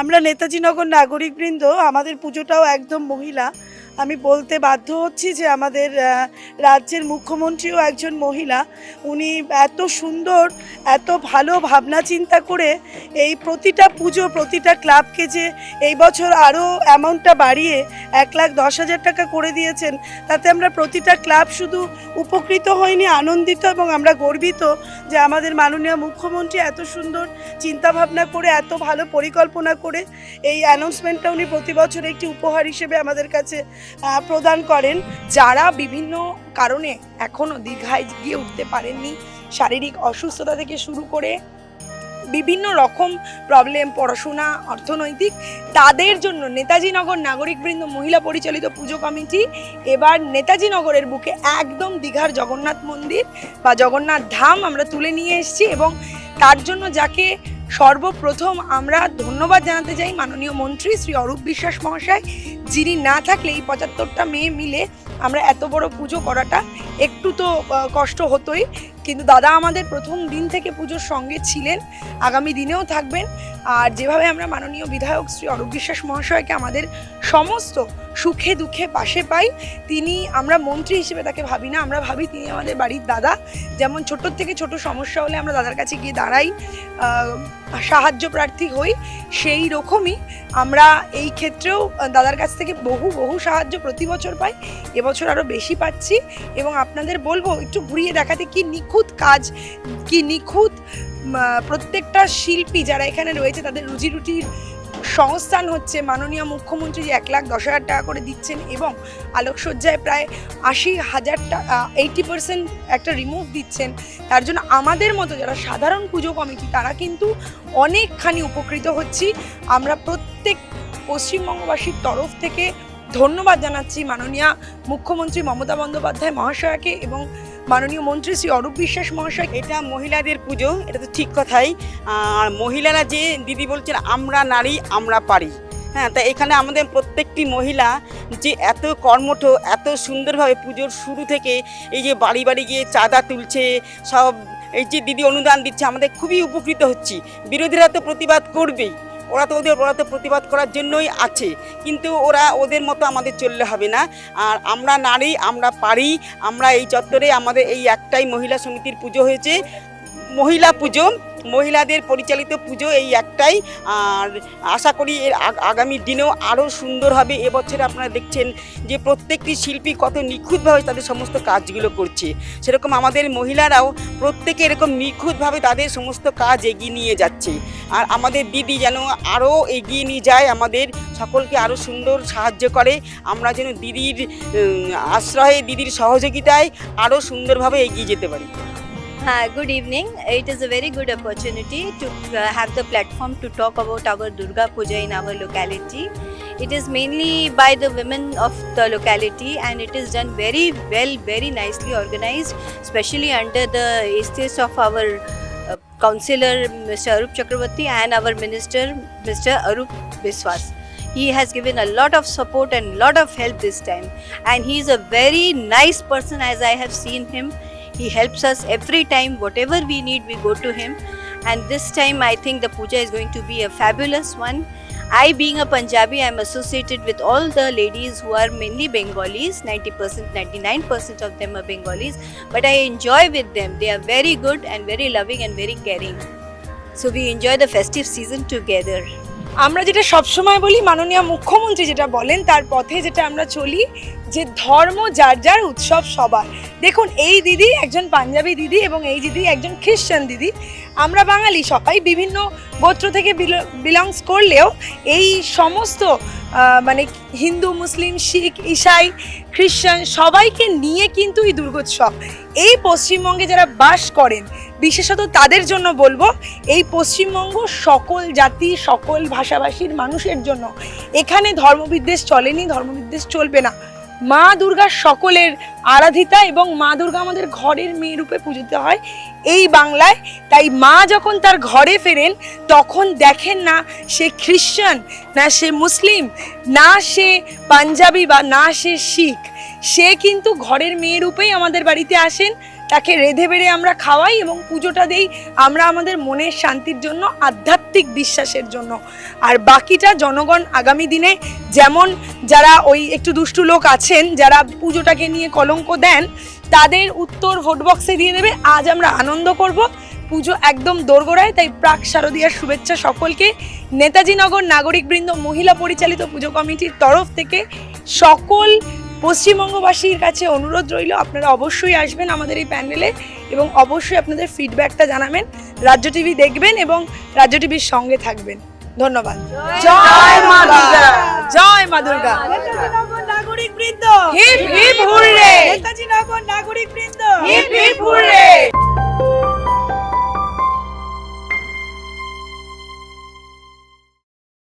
আমরা নেতাজি নগর নাগরিকবৃন্দ আমাদের পুজোটাও একদম মহিলা। আমি বলতে বাধ্য হচ্ছি যে আমাদের রাজ্যের মুখ্যমন্ত্রীও একজন মহিলা। উনি এত সুন্দর, এত ভালো ভাবনা চিন্তা করে এই প্রতিটা পুজো, প্রতিটা ক্লাবকে যে এই বছর আরও অ্যামাউন্টটা বাড়িয়ে এক লাখ দশ হাজার টাকা করে দিয়েছেন, তাতে আমরা প্রতিটা ক্লাব শুধু উপকৃত হইনি, আনন্দিত এবং আমরা গর্বিত যে আমাদের মাননীয় মুখ্যমন্ত্রী এত সুন্দর চিন্তাভাবনা করে, এত ভালো পরিকল্পনা করে এই অ্যানাউন্সমেন্টটা উনি প্রতি বছর একটি উপহার হিসেবে আমাদের কাছে প্রদান করেন, যারা বিভিন্ন কারণে এখনও দীঘায় গিয়ে উঠতে পারেননি, শারীরিক অসুস্থতা থেকে শুরু করে বিভিন্ন রকম প্রবলেম পড়াশোনা, অর্থনৈতিক, তাদের জন্য নেতাজি নগর নাগরিকবৃন্দ মহিলা পরিচালিত পুজো কমিটি এবার নেতাজি নগরের বুকে একদম দীঘার জগন্নাথ মন্দির বা জগন্নাথ ধাম আমরা তুলে নিয়ে এসেছি এবং তার জন্য যাকে সর্বপ্রথম আমরা ধন্যবাদ জানাতে চাই মাননীয় মন্ত্রী শ্রী অরূপ বিশ্বাস মহাশয়, যিনি না থাকলে এই পঁচাত্তরটা মেয়ে মিলে আমরা এত বড় পুজো করাটা একটু তো কষ্ট হতোই। কিন্তু দাদা আমাদের প্রথম দিন থেকে পুজোর সঙ্গে ছিলেন, আগামী দিনেও থাকবেন। আর যেভাবে আমরা মাননীয় বিধায়ক শ্রী অরূপ বিশ্বাস মহাশয়কে আমাদের সমস্ত সুখে দুঃখে পাশে পাই, তিনি আমরা মন্ত্রী হিসেবে তাকে ভাবি না, আমরা ভাবি তিনি আমাদের বাড়ির দাদা। যেমন ছোটোর থেকে ছোট সমস্যা হলে আমরা দাদার কাছে গিয়ে দাঁড়াই। সাহায্য প্রার্থী হই, সেই রকমই আমরা এই ক্ষেত্রেও দাদার কাছ থেকে বহু বহু সাহায্য প্রতি বছর পাই। এবছর আরও বেশি পাচ্ছি এবং আপনাদের বলব, একটু ঘুরিয়ে দেখাতে কি নিখুঁত কাজ, কি নিখুঁত প্রত্যেকটা শিল্পী যারা এখানে রয়েছে, তাদের রুজি রুটির সংস্থান হচ্ছে। মাননীয় মুখ্যমন্ত্রী যে এক লাখ দশ হাজার টাকা করে দিচ্ছেন এবং আলোকসজ্জায় প্রায় আশি হাজার টাকা এইটি পার্সেন্ট একটা রিমুভ দিচ্ছেন। তার জন্য আমাদের মতো যারা সাধারণ পুজো কমিটি, তারা কিন্তু অনেকখানি উপকৃত হচ্ছি। আমরা প্রত্যেক পশ্চিমবঙ্গবাসীর তরফ থেকে ধন্যবাদ জানাচ্ছি মাননীয় মুখ্যমন্ত্রী মমতা বন্দ্যোপাধ্যায় মহাশয়াকে এবং মাননীয় মন্ত্রী শ্রী অরূপ বিশ্বাস মহাশয়, এটা মহিলাদের পুজো, এটা তো ঠিক কথাই। আর মহিলারা যে দিদি বলছেন, আমরা নারী, আমরা পারি। হ্যাঁ তা এখানে আমাদের প্রত্যেকটি মহিলা যে এত কর্মঠ, এত সুন্দরভাবে পুজোর শুরু থেকে এই যে বাড়ি বাড়ি গিয়ে চাঁদা তুলছে, সব এই যে দিদি অনুদান দিচ্ছে, আমাদের খুবই উপকৃত হচ্ছি। বিরোধীরা তো প্রতিবাদ করবেই। ওরা তো ওদের, ওরা তো প্রতিবাদ করার জন্যই আছে। কিন্তু ওরা ওদের মতো আমাদের চললে হবে না। আর আমরা নারী, আমরা পারি, আমরা এই চত্বরে আমাদের এই একটাই মহিলা সমিতির পুজো হয়েছে। মহিলা পুজো, মহিলাদের পরিচালিত পুজো এই একটাই। আর আশা করি এর আগামী দিনেও আরও সুন্দর হবে। এবছরে আপনারা দেখছেন যে প্রত্যেকটি শিল্পী কত নিখুঁতভাবে তাদের সমস্ত কাজগুলো করছে। সেরকম আমাদের মহিলারাও প্রত্যেকে এরকম নিখুঁতভাবে তাদের সমস্ত কাজ এগিয়ে নিয়ে যাচ্ছে। আর আমাদের দিদি যেন আরও এগিয়ে নিয়ে যায়, আমাদের সকলকে আরও সুন্দর সাহায্য করে। আমরা যেন দিদির আশ্রয়ে, দিদির সহযোগিতায় আরও সুন্দরভাবে এগিয়ে যেতে পারি। হ্যাঁ good evening it is a very good opportunity to have the platform to talk about our Durga Puja in our locality it is mainly by the women of the locality and it is done very well very nicely organised specially under the এস্টেস of our councillor Mr. Arup Chakravarti and our minister Mr. Arup Biswas. He has given a lot of support and lot of help this time and he is a very nice person as I have seen him. He helps us every time, whatever we need, we go to him. And this time, I think the puja is going to be a fabulous one. I, being a Punjabi, am associated with all the ladies who are mainly Bengalis 90%, 99% of them are Bengalis. But I enjoy with them. They are very good and very loving and very caring. So, we enjoy the festive season together. আমরা যেটা সবসময় বলি মাননীয় মুখ্যমন্ত্রী যেটা বলেন তার পথে যেটা আমরা চলি যে ধর্ম যার যার উৎসব সবার দেখুন, এই দিদি একজন পাঞ্জাবি দিদি এবং এই দিদি একজন খ্রিশ্চান দিদি। আমরা বাঙালি সবাই বিভিন্ন গোত্র থেকে বিলংস করলেও এই সমস্ত মানে হিন্দু, মুসলিম, শিখ, ইসাই, খ্রিশ্চান সবাইকে নিয়ে কিন্তু এই দুর্গোৎসব। এই পশ্চিমবঙ্গে যারা বাস করেন, বিশেষত তাদের জন্য বলব, এই পশ্চিমবঙ্গ সকল জাতি, সকল ভাষাভাষীর মানুষের জন্য। এখানে ধর্মবিদ্বেষ চলেনি, ধর্মবিদ্বেষ চলবে না। মা দুর্গা সকলের আরাধিতা এবং মা দুর্গা আমাদের ঘরের মেয়ে রূপে পুজিত হয় এই বাংলায়। তাই মা যখন তার ঘরে ফেরেন, তখন দেখেন না সে খ্রিশ্চান, না সে মুসলিম, না সে পাঞ্জাবি বা না সে শিখ। সে কিন্তু ঘরের মেয়ে রূপেই আমাদের বাড়িতে আসেন। তাকে রেধে বেড়ে আমরা খাওয়াই এবং পুজোটা দেই। আমরা আমাদের মনের শান্তির জন্য, আধ্যাত্মিক বিশ্বাসের জন্য। আর বাকিটা জনগণ আগামী দিনে যেমন যারা ওই একটু দুষ্টু লোক আছেন, যারা পুজোটাকে নিয়ে কলঙ্ক দেন, তাদের উত্তর ভোট বক্সে দিয়ে দেবে, আজ আমরা আনন্দ করব। পুজো একদম দোরগোড়ায়, তাই প্রাক শারদীয়ার শুভেচ্ছা সকলকে। নেতাজি নগর নাগরিকবৃন্দ মহিলা পরিচালিত পুজো কমিটির তরফ থেকে সকল পশ্চিমবঙ্গবাসীর কাছে অনুরোধ রইল, আপনারা অবশ্যই আসবেন আমাদের এই প্যান্ডেলে এবং অবশ্যই আপনাদের ফিডব্যাকটা জানাবেন। রাজ্য টিভি দেখবেন এবং রাজ্য টিভির সঙ্গে থাকবেন। ধন্যবাদ। জয় মা জয় মা দুর্গা। নাগরিক বৃন্দ। Hip hip hurray. নেতাজিনগর নাগরিক বৃন্দ। Hip hip hurray.